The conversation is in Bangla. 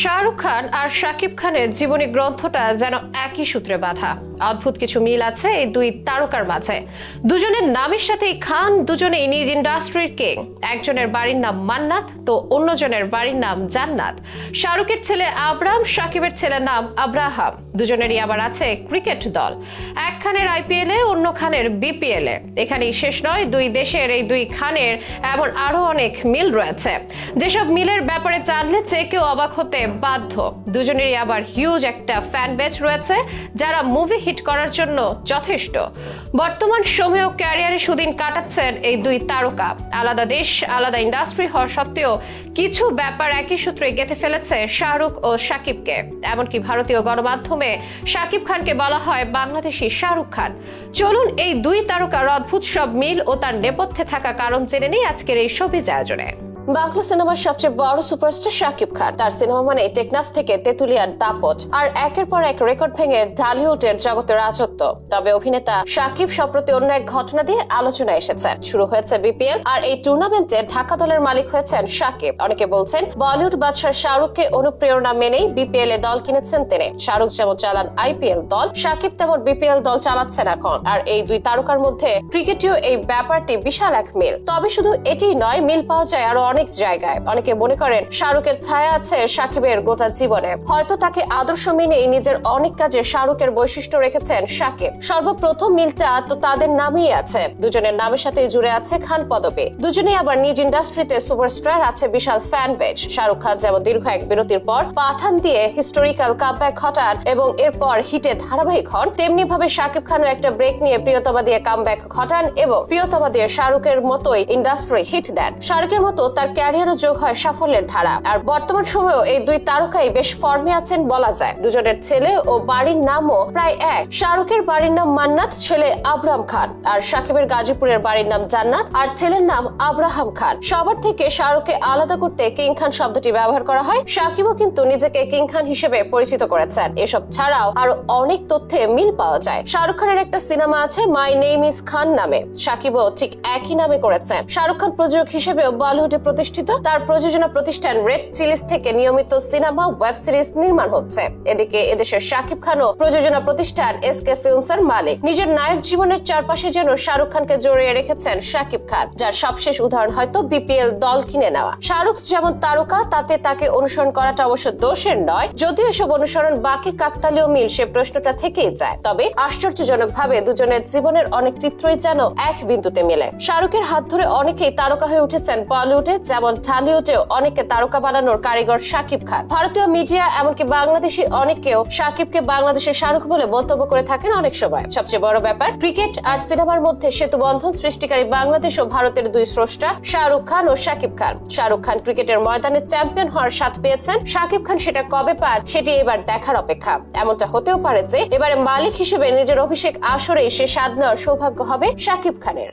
শাহরুখ খান আর শাকিব খানের জীবনী গ্রন্থটা যেন একই সূত্রে বাঁধা। অদ্ভুত কিছু মিল আছে এই দুই তারকার মাঝে। দুজনের নামের সাথেই খান, দুজনেই নিজ ইন্ডাস্ট্রির কিং। একজনের বাড়ির নাম মান্নাত, তো অন্যজনের বাড়ির নাম জান্নাত। শাহরুখের ছেলে আবরাম, শাকিবের ছেলের নাম আব্রাহাম। দুজনেরই আবার আছে ক্রিকেট দল। এক খানের আইপিএল এ অন্য খানের বিপিএল এখানেই শেষ নয়, দুই দেশের এই দুই খানের এমন আরও অনেক মিল রয়েছে। যেসব মিলের ব্যাপারে জানলে কেউ অবাক হতে বাধ্য। দুজনেরই আবার হিউজ একটা ফ্যান বেচ রয়েছে, যারা মুভি হিট করার জন্য যথেষ্ট। বর্তমান সময়েও ক্যারিয়ারে সুদিন কাটাচ্ছেন এই দুই তারকা। আলাদা দেশ, আলাদা ইন্ডাস্ট্রি হওয়া সত্ত্বেও কিছু ব্যাপার একই সূত্রে গেঁথে ফেলেছে শাহরুখ ও শাকিবকে এমনকি ভারতীয় গণমাধ্যমে শাকিব খানকে বলা হয় বাংলাদেশি শাহরুখ খান। চলুন এই দুই তারকার অদ্ভুত সব মিল ও তার নেপথ্যে থাকা কারণ জেনে নেই আজকের এই সবিজ আয়োজনে। বাংলা সিনেমার সবচেয়ে বড় সুপারস্টার শাকিব খান। তার সিনেমা মানে টেকনাফ থেকে তেতুলিয়ার দাপট, আর একের পর এক রেকর্ড ভেঙে ঢালিউডের জগতের রাজত্ব। তবে অভিনেতা শাকিব, সম্প্রতি অন্য এক ঘটনা দিয়ে আলোচনা এসেছে শুরু হয়েছে বিপিএল, আর এই টুর্নামেন্টে ঢাকা দলের মালিক হয়েছেন শাকিব। অনেকে বলছেন, বলিউড বাদশাহ শাহরুখকে অনুপ্রেরণা মেনেই বিপিএল এ দল কিনেছেন তিনি। শাহরুখ যেমন চালান আইপিএল দল, শাকিব তেমন বিপিএল দল চালাচ্ছেন এখন। আর এই দুই তারকার মধ্যে ক্রিকেটীয় এই ব্যাপারটি বিশাল এক মিল। তবে শুধু এটি নয়, মিল পাওয়া যায় আরও অনেক জায়গায়। অনেকে মনে করেন শাহরুখের ছায়া আছে সাকিবের গোটা জীবনে। হয়তো তাকে আদর্শ মেনেই নিজের অনেক কাজে শাহরুখের বৈশিষ্ট্য রেখেছেন সাকিব। সর্বপ্রথম মিলটা তো তাদের নামেই আছে। দুজনের নামের সাথে জুড়ে আছে খান পদবী। দুজনেই আবার নিজ ইন্ডাস্ট্রিতে সুপারস্টার আছে বিশাল ফ্যান বেজ শাহরুখ খান যেমন দীর্ঘ এক বিরতির পর পাঠান দিয়ে হিস্টোরিক্যাল কামব্যাক ঘটান এবং এরপর হিটে ধারাবাহিক হন তেমনি ভাবে শাকিব খানও একটা ব্রেক নিয়ে প্রিয়তমা দিয়ে কামব্যাক ঘটান এবং প্রিয়তমা দিয়ে শাহরুখের মতোই ইন্ডাস্ট্রি হিট দেন। শাহরুখের মতো তার ক্যারিয়ারও যোগ হয় সাফল্যের ধারা। আর বর্তমান সময়েও এই দুই তারকাই বেশ ফর্মে আছেন বলা যায়। দুজনের ছেলে ও বাড়ির নামও প্রায় এক। শাহরুখের বাড়ির নাম মান্নাত, ছেলে আবরাম খান। আর সাকিবের গাজীপুরের বাড়ির নাম জান্নাত, আর ছেলের নাম আব্রাহাম খান। সবার থেকে শাহরুখকে আলাদা করতে কিং খান শব্দটি ব্যবহার করা হয়। সাকিবও কিন্তু নিজেকে কিং খান হিসেবে পরিচিত করেছেন। এসব ছাড়াও আরও অনেক তথ্যে মিল পাওয়া যায়। শাহরুখ খানের একটা সিনেমা আছে মাই নেম ইজ খান নামে। সাকিবও ঠিক একই নামে করেছেন। শাহরুখ খান প্রযোজক হিসেবেও বলিউডে প্রতিষ্ঠিত। তার প্রযোজনা প্রতিষ্ঠান রেড চিলিস থেকে নিয়মিত সিনেমা ওয়েব সিরিজ নির্মাণ হচ্ছে। এদিকে এদেশের শাকিব খানও প্রযোজনা প্রতিষ্ঠান এস কে ফিল্মস এর মালিক। নিজের নায়ক জীবনের চারপাশে যেন শাহরুখ খানকে জড়িয়ে রেখেছেন শাকিব খান, যার সবশেষ উদাহরণ হয়তো বিপিএল দল কিনে নেওয়া। শাহরুখ যেমন তারকা, তাতে তাকে অনুসরণ করাটা অবশ্য দোষের নয়। যদিও এসব অনুসরণ বাকি কাকতালীয় মিল, সে প্রশ্নটা থেকেই যায়। তবে আশ্চর্যজনক ভাবে দুজনের জীবনের অনেক চিত্রই যেন এক বিন্দুতে মেলে। শাহরুখের হাত ধরে অনেকেই তারকা হয়ে উঠেছেন বলিউডে যেমন ঢালিউডেও অনেককে তারকা বানানোর কারিগর শাকিব খান। ভারতীয় মিডিয়া এমনকি বাংলাদেশি অনেকেও শাকিবকে বাংলাদেশের শাহরুখ বলে মন্তব্য করে থাকেন অনেক সময়। সবচেয়ে বড় ব্যাপার, ক্রিকেট আর সিনেমার মধ্যে সেতু বন্ধন সৃষ্টিকারী বাংলাদেশ ও ভারতের দুই স্রষ্টা শাহরুখ খান ও শাকিব খান। শাহরুখ খান ক্রিকেটের ময়দানে চ্যাম্পিয়ন হওয়ার স্বাদ পেয়েছেন। শাকিব খান সেটা কবে পান, সেটি এবার দেখার অপেক্ষা। এমনটা হতেও পারে যে, এবারে মালিক হিসেবে নিজের অভিষেক আসরে সে স্বাদ নেওয়ার সৌভাগ্য হবে শাকিব খানের।